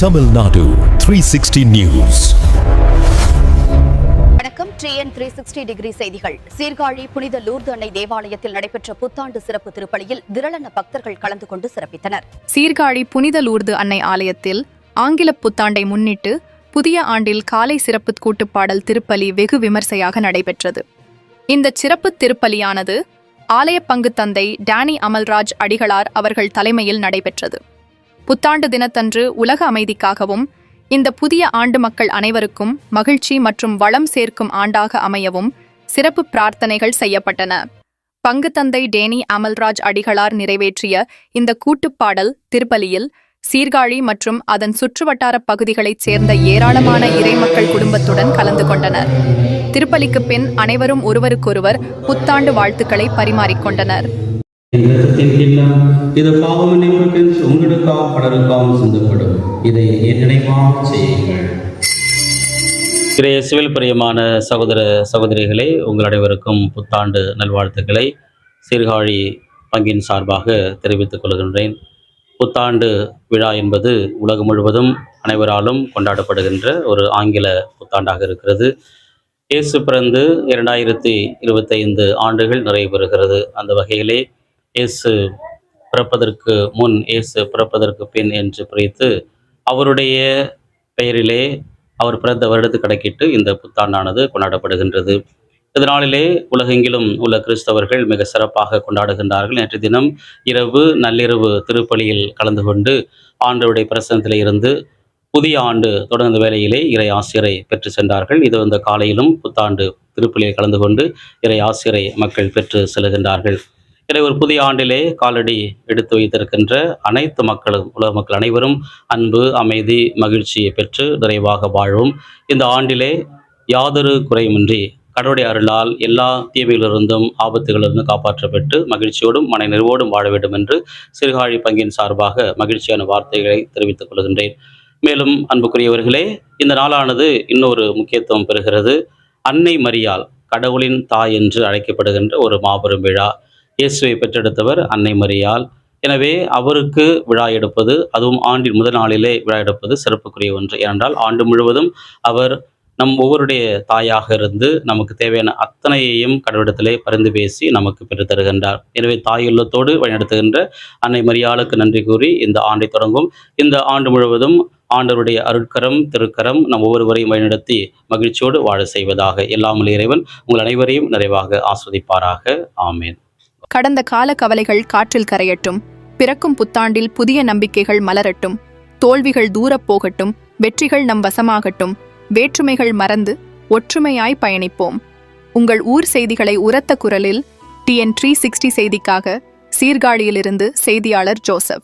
Tamil Nadu 360 News. வணக்கம். TN three sixty degree செய்திகள். சீர்காழி புனித லூர்து அன்னை தேவாலயத்தில் நடைபெற்ற புத்தாண்டு சிறப்பு திருப்பலியில் திரளான பக்தர்கள் கலந்து கொண்டு சிறப்பித்தனர். சீர்காழி புனித லூர்து அன்னை ஆலயத்தில் ஆங்கில புத்தாண்டை முன்னிட்டு புதிய ஆண்டில் காலை சிறப்பு கூட்டுப்பாடல் திருப்பலி வெகு விமர்சையாக நடைபெற்றது. இந்த சிறப்பு திருப்பலியானது ஆலய பங்கு தந்தை டேனி அமல்ராஜ் அடிகளார் அவர்கள் தலைமையில் நடைபெற்றது. புத்தாண்டு தினத்தன்று உலக அமைதிக்காகவும் இந்த புதிய ஆண்டு மக்கள் அனைவருக்கும் மகிழ்ச்சி மற்றும் வளம் சேர்க்கும் ஆண்டாக அமையவும் சிறப்பு பிரார்த்தனைகள் செய்யப்பட்டன. பங்கு தந்தை டேனி அமல்ராஜ் அடிகளார் நிறைவேற்றிய இந்த கூட்டுப்பாடல் திருப்பலியில் சீர்காழி மற்றும் அதன் சுற்றுவட்டார பகுதிகளைச் சேர்ந்த ஏராளமான இறைமக்கள் குடும்பத்துடன் கலந்து கொண்டனர். திருப்பலிக்கு பின் அனைவரும் ஒருவருக்கொருவர் புத்தாண்டு வாழ்த்துக்களை பரிமாறிக்கொண்டனர் என் கிண்ணம் இது பாவம் நிமிடத்தில் உங்களுக்காக பலருக்காகவும் சிந்தப்படும். இதை என் நினைவாக செய்யுங்கள். இயேசுவில் பிரியமான சகோதர சகோதரிகளே உங்கள் அனைவருக்கும் புத்தாண்டு நல்வாழ்த்துக்களை சீர்காழி பங்கின் சார்பாக தெரிவித்துக் கொள்கின்றேன். புத்தாண்டு விழா என்பது உலகம் முழுவதும் அனைவராலும் கொண்டாடப்படுகின்ற ஒரு ஆங்கில புத்தாண்டாக இருக்கிறது. இயேசு பிறந்து இரண்டாயிரத்தி இருபத்தைந்து ஆண்டுகள் நிறைவு பெறுகிறது. அந்த வகையிலே இயேசு பிறப்பதற்கு முன் இயேசு பிறப்பதற்கு பின் என்று பிரித்து அவருடைய பெயரிலே அவர் பிறந்த வருடத்து கணக்கிட்டு இந்த புத்தாண்டானது கொண்டாடப்படுகின்றது. இதனாலே உலகெங்கிலும் உள்ள கிறிஸ்தவர்கள் மிக சிறப்பாக கொண்டாடுகின்றார்கள். நேற்று தினம் இரவு நள்ளிரவு திருப்பலியில் கலந்து கொண்டு ஆண்டருடைய பிரசனத்தில் இருந்து புதிய ஆண்டு தொடர்ந்த வேலையிலே இறை ஆசிரியரை பெற்று சென்றார்கள். இது இந்த காலையிலும் புத்தாண்டு திருப்பலியில் கலந்து கொண்டு இறை ஆசிரியரை மக்கள் பெற்று செல்கின்றார்கள். எனவே ஒரு புதிய ஆண்டிலே காலடி எடுத்து வைத்திருக்கின்ற அனைத்து மக்களும் உலக மக்கள் அனைவரும் அன்பு அமைதி மகிழ்ச்சியை பெற்று நிறைவாக வாழும். இந்த ஆண்டிலே யாதொரு குறையுமின்றி கடவுடைய அருளால் எல்லா தீமைகளிலிருந்தும் ஆபத்துகளிலிருந்து காப்பாற்றப்பட்டு மகிழ்ச்சியோடும் மன நிறைவோடும் வாழ வேண்டும் என்று சிறுகாழி பங்கின் சார்பாக மகிழ்ச்சியான வார்த்தைகளை தெரிவித்துக் கொள்கின்றேன். மேலும் அன்புக்குரியவர்களே இந்த நாளானது இன்னொரு முக்கியத்துவம் பெறுகிறது. அன்னை மரியால் கடவுளின் தாய் என்று அழைக்கப்படுகின்ற ஒரு மாபெரும் விழா. இயேசுவை பெற்றெடுத்தவர் அன்னை மரியால் எனவே அவருக்கு விழா எடுப்பது அதுவும் ஆண்டின் முதல் நாளிலே விழா எடுப்பது சிறப்புக்குரிய ஒன்று. ஏனென்றால் ஆண்டு முழுவதும் அவர் நம் ஒவ்வொருடைய தாயாக இருந்து நமக்கு தேவையான அத்தனையையும் கடவுளிடத்திலே பரிந்து பேசி நமக்கு பெற்று தருகின்றார். எனவே தாயுள்ளத்தோடு வழிநடத்துகின்ற அன்னை மரியாளுக்கு நன்றி கூறி இந்த ஆண்டை தொடங்கும். இந்த ஆண்டு முழுவதும் ஆண்டவருடைய அருட்கரம் திருக்கரம் நம் ஒவ்வொருவரையும் வழிநடத்தி மகிழ்ச்சியோடு வாழ செய்வதாக. எல்லாமல் இறைவன் உங்கள் அனைவரையும் நிறைவாக ஆஸ்வதிப்பாராக. ஆமேன். கடந்த கால கவலைகள் காற்றில் கரையட்டும். பிறக்கும் புத்தாண்டில் புதிய நம்பிக்கைகள் மலரட்டும். தோல்விகள் தூரப் போகட்டும். வெற்றிகள் நம் வசமாகட்டும். வேற்றுமைகள் மறந்து ஒற்றுமையாய் பயணிப்போம். உங்கள் ஊர் செய்திகளை உரத்த குரலில் டிஎன் த்ரீ சிக்ஸ்டி செய்திக்காக சீர்காழியிலிருந்து செய்தியாளர் ஜோசப்.